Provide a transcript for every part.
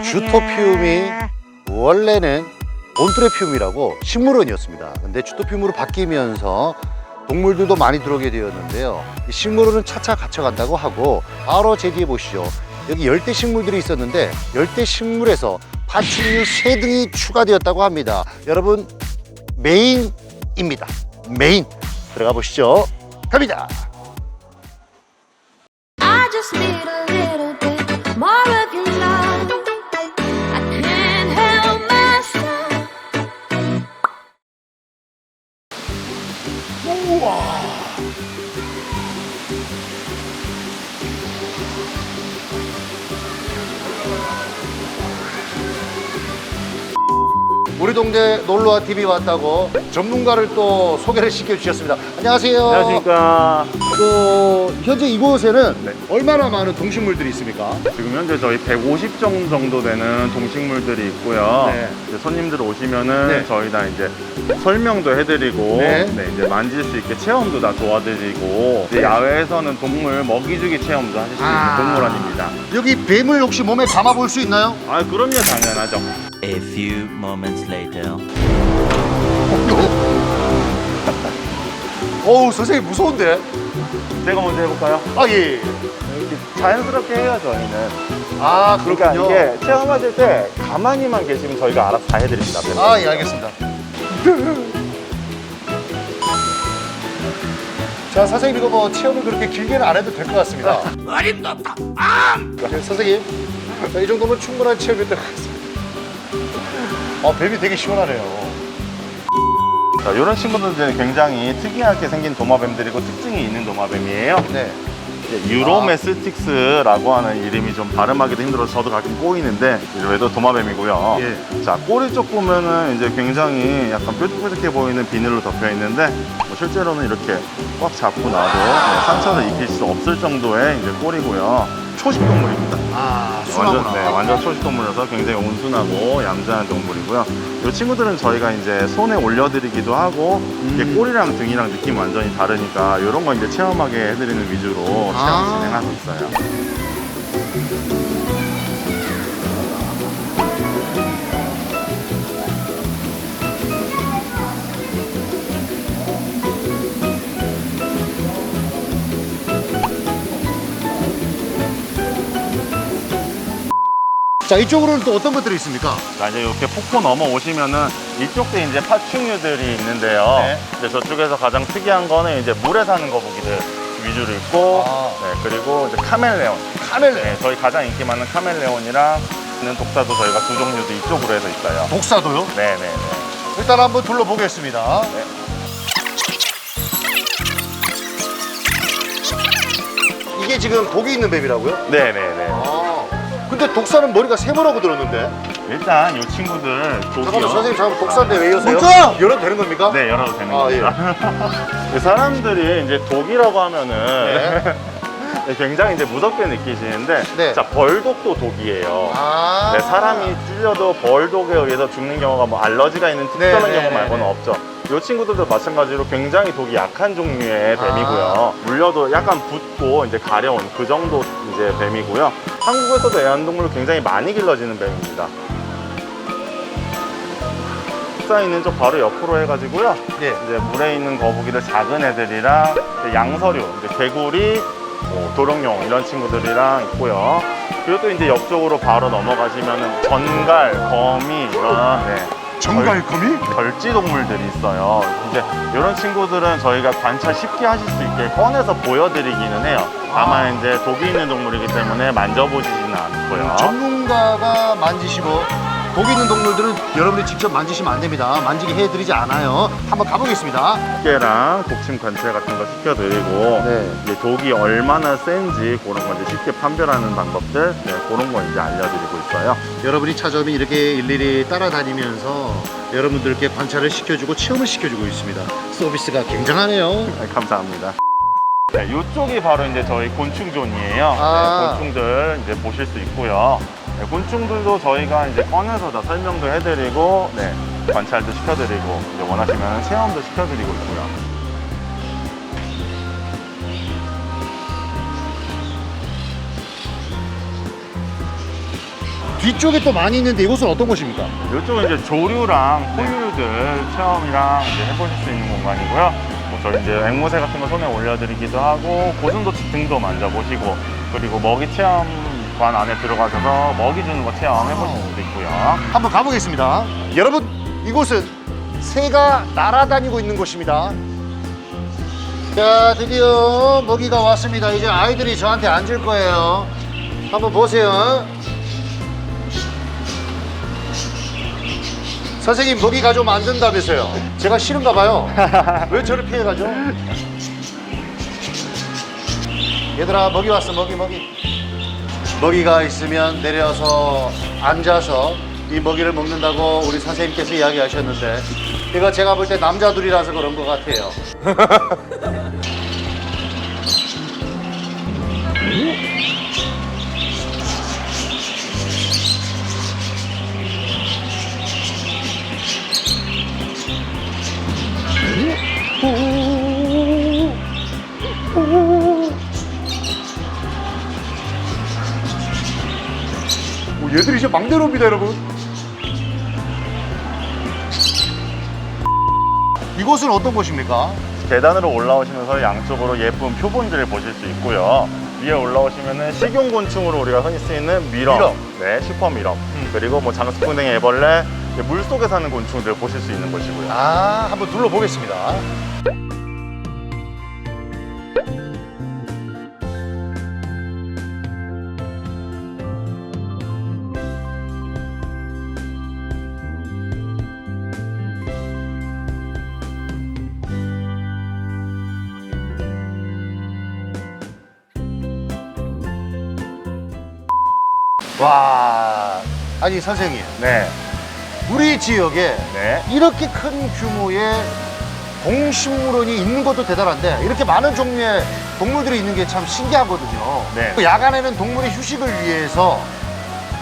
주토피움이 원래는 온트레피움이라고 식물원이었습니다. 근데 주토피움으로 바뀌면서 동물들도 많이 들어오게 되었는데요. 이 식물원은 차차 갇혀간다고 하고 바로 제 뒤에 보시죠. 여기 열대 식물들이 있었는데 열대 식물에서 파충류 세 등이 추가되었다고 합니다. 여러분 메인입니다. 메인 들어가 보시죠. 갑니다. 우리 동네 놀러와 TV 왔다고 전문가를 또 소개를 시켜주셨습니다. 안녕하세요. 안녕하십니까. 그 현재 이곳에는 네. 얼마나 많은 동식물들이 있습니까? 지금 현재 저희 150 종 정도 되는 동식물들이 있고요. 네. 이제 손님들 오시면은 네. 저희가 이제 설명도 해드리고, 네. 네. 이제 만질 수 있게 체험도 다 도와드리고, 이제 네. 야외에서는 동물 먹이주기 체험도 하실 수 있는 아. 동물원입니다. 여기 뱀을 혹시 몸에 감아볼 수 있나요? 아, 그럼요, 당연하죠. A few moments later. 어우 선생님 무서운데? 제가 먼저 해볼까요? 아 예. 이렇게 자연스럽게 해요, 저희는. 아 그러니까 그렇군요. 이게 체험하실 때 가만히만 계시면 저희가 알아서 다 해드립니다. 아 예 알겠습니다. 자 선생님 이거 뭐 체험을 그렇게 길게는 안 해도 될 것 같습니다. 어림도 없다. 선생님 자, 이 정도면 충분한 체험이 될것 같습니다. 아 뱀이 되게 시원하네요. 자, 이런 친구들은 굉장히 특이하게 생긴 도마뱀들이고 특징이 있는 도마뱀이에요. 네. 유로메스틱스라고 하는 이름이 좀 발음하기도 힘들어서 저도 가끔 꼬이는데 얘도 도마뱀이고요. 예. 자 꼬리 쪽 보면은 이제 굉장히 약간 뾰족뾰족해 보이는 비늘로 덮여 있는데 뭐 실제로는 이렇게 꽉 잡고 나도 네, 상처를 입힐 수 없을 정도의 이제 꼬리고요. 초식 동물입니다. 아 완전. 네, 완전 초식 동물이라서 굉장히 온순하고 얌전한 동물이고요. 이 친구들은 저희가 이제 손에 올려드리기도 하고 이게 음. 꼬리랑 등이랑 느낌 완전히 다르니까 이런 거 이제 체험하게 해드리는 위주로 체험 아. 진행하고 있어요. 자 이쪽으로는 또 어떤 것들이 있습니까? 자 이제 이렇게 폭포 넘어 오시면은 이쪽도 이제 파충류들이 있는데요. 네. 이제 저쪽에서 가장 특이한 거는 이제 물에 사는 거북이들 위주로 있고, 아. 네, 그리고 이제 카멜레온. 카멜레. 네, 저희 가장 인기 많은 카멜레온이랑 있는 독사도 저희가 두 종류도 이쪽으로 해서 있어요. 독사도요? 네네네. 일단 한번 둘러보겠습니다. 네. 이게 지금 독이 있는 뱀이라고요? 네네네. 아. 근데 독사는 머리가 세모라고 들었는데. 일단 이 친구들 독이요. 잠깐만 선생님 잠깐 독사인데 왜 이러세요? 독사! 열어도 되는 겁니까? 네, 열어도 되는 아, 예. 겁니다. 사람들이 이제 독이라고 하면은 네. 굉장히 이제 무섭게 느끼시는데 네. 자 벌독도 독이에요. 아. 네, 사람이 찔려도 벌독에 의해서 죽는 경우가 뭐 알러지가 있는 특별한 네, 네, 경우 네, 말고는 네. 없죠. 이 친구들도 마찬가지로 굉장히 독이 약한 종류의 아. 뱀이고요. 물려도 약간 붓고 이제 가려운 그 정도 이제 뱀이고요. 한국에서도 애완동물로 굉장히 많이 길러지는 뱀입니다. 쌓이는 쪽 바로 옆으로 해가지고요. 예. 이제 물에 있는 거북이들 작은 애들이랑 양서류, 이제 개구리, 뭐 도롱뇽 이런 친구들이랑 있고요. 그리고 또 이제 옆쪽으로 바로 넘어가시면은 전갈, 거미 이런 네, 정갈거미? 별지 동물들이 있어요. 이제 이런 친구들은 저희가 관찰 쉽게 하실 수 있게 꺼내서 보여드리기는 해요. 다만 이제 독이 있는 동물이기 때문에 만져보시지는 않고요. 전문가가 만지시고 독 있는 동물들은 여러분이 직접 만지시면 안 됩니다. 만지게 해드리지 않아요. 한번 가보겠습니다. 두께랑 독침 관찰 같은 거 시켜드리고 네. 이제 독이 얼마나 센지 그런 거 이제 쉽게 판별하는 방법들 네, 그런 거 이제 알려드리고 있어요. 여러분이 찾아오면 이렇게 일일이 따라다니면서 여러분들께 관찰을 시켜주고 체험을 시켜주고 있습니다. 서비스가 굉장하네요. 네, 감사합니다. 네, 이쪽이 바로 이제 저희 곤충존이에요. 아. 네, 곤충들 이제 보실 수 있고요. 네, 곤충들도 저희가 이제 꺼내서 다 설명도 해드리고, 네, 관찰도 시켜드리고, 이제 원하시면 체험도 시켜드리고 있고요. 뒤쪽에 또 많이 있는데 이곳은 어떤 곳입니까? 이쪽은 이제 조류랑 포유류들 체험이랑 이제 해보실 수 있는 공간이고요. 뭐 저희 이제 앵무새 같은 거 손에 올려드리기도 하고 고슴도치 등도 만져보시고 그리고 먹이 체험 관 안에 들어가셔서 먹이 주는 거 체험해 보실 수도 있고요. 한번 가보겠습니다. 여러분, 이곳은 새가 날아다니고 있는 곳입니다. 자, 드디어 먹이가 왔습니다. 이제 아이들이 저한테 앉을 거예요. 한번 보세요. 선생님, 먹이 가져오면 안 된다면서요. 제가 싫은가 봐요. 왜 저를 피해가죠? 얘들아, 먹이 왔어, 먹이, 먹이. 먹이가 있으면 내려서 앉아서 이 먹이를 먹는다고 우리 선생님께서 이야기하셨는데 이거 제가 볼 때 남자들이라서 그런 것 같아요. 오, 얘들이 이제 막 내려옵니다, 여러분. 이곳은 어떤 곳입니까? 계단으로 올라오시면서 양쪽으로 예쁜 표본들을 보실 수 있고요. 위에 올라오시면은 식용곤충으로 우리가 흔히 쓰이는 미럼, 미럼. 네, 슈퍼 미럼, 그리고 뭐 장수풍뎅이 애벌레, 물 속에 사는 곤충들을 보실 수 있는 곳이고요. 아, 한번 둘러보겠습니다. 와, 아니 선생님, 네, 우리 지역에 네. 이렇게 큰 규모의 동식물원이 있는 것도 대단한데 이렇게 많은 종류의 동물들이 있는 게 참 신기하거든요. 네. 그 야간에는 동물의 휴식을 위해서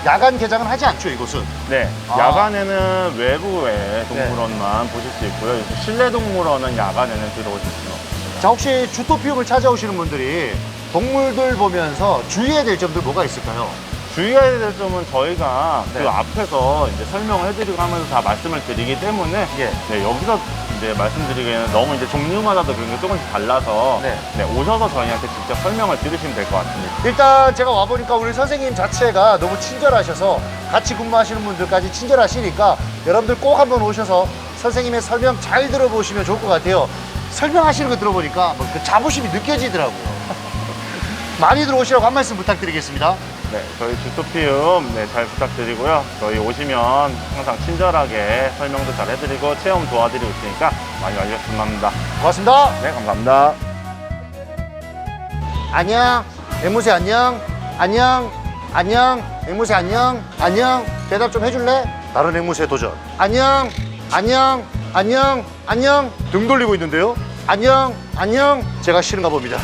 야간 개장은 하지 않죠, 이곳은. 네, 아. 야간에는 외부의 동물원만 보실 수 있고요. 실내 동물원은 야간에는 들어오실 수 없어요. 자, 혹시 주토피움을 찾아오시는 분들이 동물들 보면서 주의해야 될 점들 뭐가 있을까요? 주의해야 될 점은 저희가 네. 그 앞에서 이제 설명을 해드리고 하면서 다 말씀을 드리기 때문에 예. 네, 여기서 이제 말씀드리기에는 너무 이제 종류마다도 그런 게 조금씩 달라서 네. 네, 오셔서 저희한테 직접 설명을 들으시면 될 것 같습니다. 일단 제가 와보니까 우리 선생님 자체가 너무 친절하셔서 같이 근무하시는 분들까지 친절하시니까 여러분들 꼭 한번 오셔서 선생님의 설명 잘 들어보시면 좋을 것 같아요. 설명하시는 거 들어보니까 뭐 그 자부심이 느껴지더라고요. 많이 들어오시라고 한 말씀 부탁드리겠습니다. 네, 저희 주토피움 네, 잘 부탁드리고요. 저희 오시면 항상 친절하게 설명도 잘 해드리고 체험 도와드리고 있으니까 많이 와주셨으면 합니다. 고맙습니다. 네, 감사합니다. 안녕. 앵무새 안녕. 안녕. 안녕. 앵무새 안녕. 안녕. 대답 좀 해줄래? 다른 앵무새 도전. 안녕. 안녕. 안녕. 안녕. 등 돌리고 있는데요. 안녕. 안녕. 제가 싫은가 봅니다.